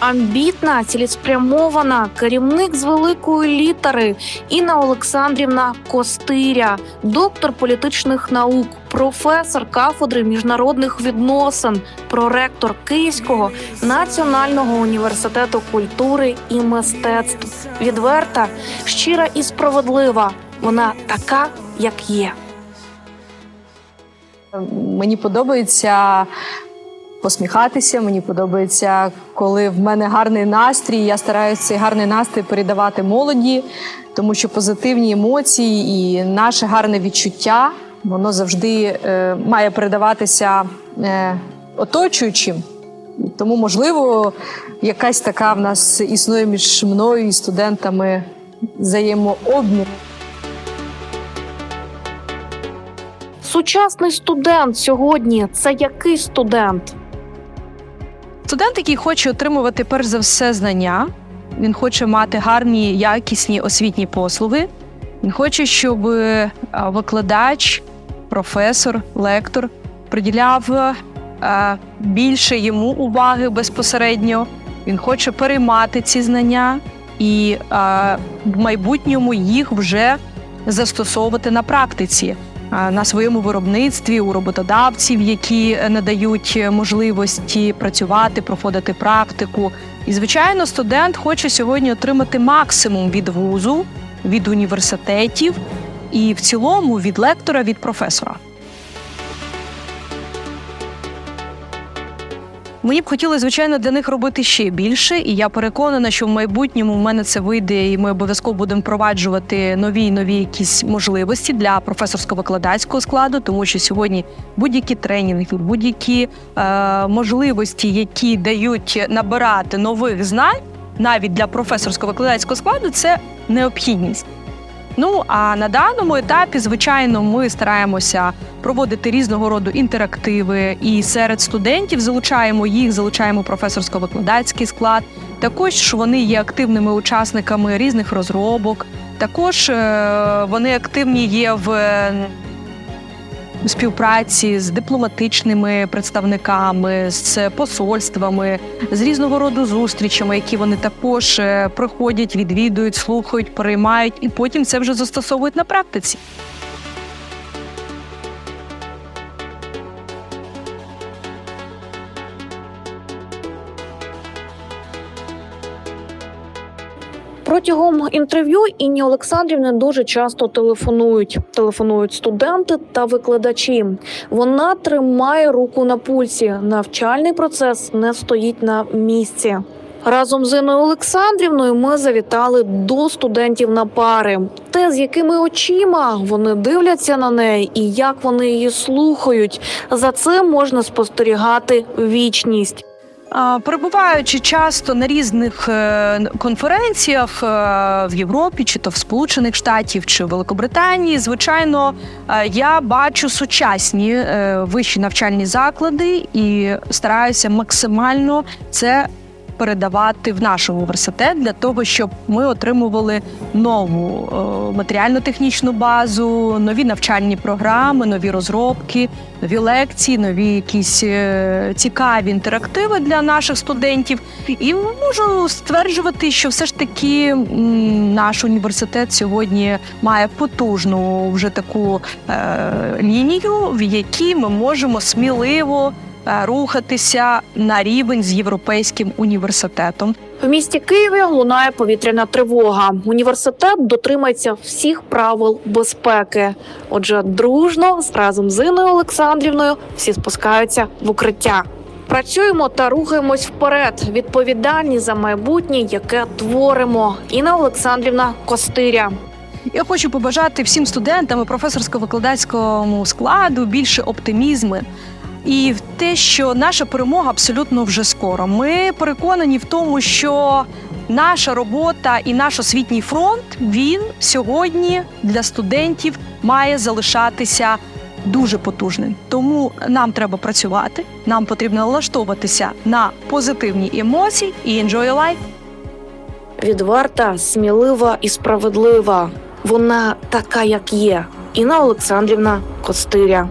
Амбітна, цілеспрямована, керівник з великої літери Інна Олександрівна Костиря, доктор політичних наук, професор кафедри міжнародних відносин, проректор Київського національного університету культури і мистецтв. Відверта, щира і справедлива. Вона така, як є. Мені подобається посміхатися. Мені подобається, коли в мене гарний настрій. Я стараюся цей гарний настрій передавати молоді, тому що позитивні емоції і наше гарне відчуття воно завжди е, має передаватися е, оточуючим. Тому, можливо, якась така в нас існує між мною і студентами взаємообмін. Сучасний студент сьогодні це який студент? Студент, який хоче отримувати перш за все знання, він хоче мати гарні, якісні освітні послуги. Він хоче, щоб е, викладач, професор, лектор приділяв е, більше йому уваги безпосередньо. Він хоче переймати ці знання і е, в майбутньому їх вже застосовувати на практиці на своєму виробництві у роботодавців, які надають можливості працювати, проходити практику. І, звичайно, студент хоче сьогодні отримати максимум від вузу, від університетів і в цілому від лектора, від професора. Мені б хотілося, звичайно, для них робити ще більше, і я переконана, що в майбутньому в мене це вийде, і ми обов'язково будемо впроваджувати нові нові якісь можливості для професорсько-викладацького складу, тому що сьогодні будь-які тренінги, будь-які е, можливості, які дають набирати нових знань, навіть для професорсько-викладацького складу, це необхідність. Ну а на даному етапі, звичайно, ми стараємося проводити різного роду інтерактиви і серед студентів залучаємо їх, залучаємо професорсько-викладацький склад. Також вони є активними учасниками різних розробок. Також е, вони активні є в співпраці з дипломатичними представниками, з посольствами, з різного роду зустрічами, які вони також е, проходять, відвідують, слухають, переймають, і потім це вже застосовують на практиці. Протягом інтерв'ю Інні Олександрівни дуже часто телефонують. Телефонують студенти та викладачі. Вона тримає руку на пульсі. Навчальний процес не стоїть на місці. Разом з Інною Олександрівною ми завітали до студентів на пари. Те, з якими очима вони дивляться на неї, і як вони її слухають. За цим можна спостерігати вічність. Перебуваючи часто на різних е, конференціях е, в Європі, чи то в Сполучених Штатів, чи в Великобританії, звичайно, е, я бачу сучасні вищі навчальні заклади і стараюся максимально це передавати в наш університет для того, щоб ми отримували нову е, матеріально-технічну базу, нові навчальні програми, нові розробки, нові лекції, нові якісь е, цікаві інтерактиви для наших студентів. І можу стверджувати, що все ж таки наш університет сьогодні має потужну вже таку е, лінію, в якій ми можемо сміливо рухатися на рівень з європейським університетом. В місті Києві лунає повітряна тривога. Університет дотримається всіх правил безпеки. Отже, дружно разом з Інною Олександрівною всі спускаються в укриття. Працюємо та рухаємось вперед. Відповідальні за майбутнє, яке творимо. Інна Олександрівна Костиря. Я хочу побажати всім студентам і професорсько-викладацькому складу більше оптимізму. І в те, що наша перемога абсолютно вже скоро. Ми переконані в тому, що наша робота і наш освітній фронт він сьогодні для студентів має залишатися дуже потужним. Тому нам треба працювати, нам потрібно налаштовуватися на позитивні емоції і enjoy life. Відверта, смілива і справедлива. Вона така, як є. Інна Олександрівна Костиря.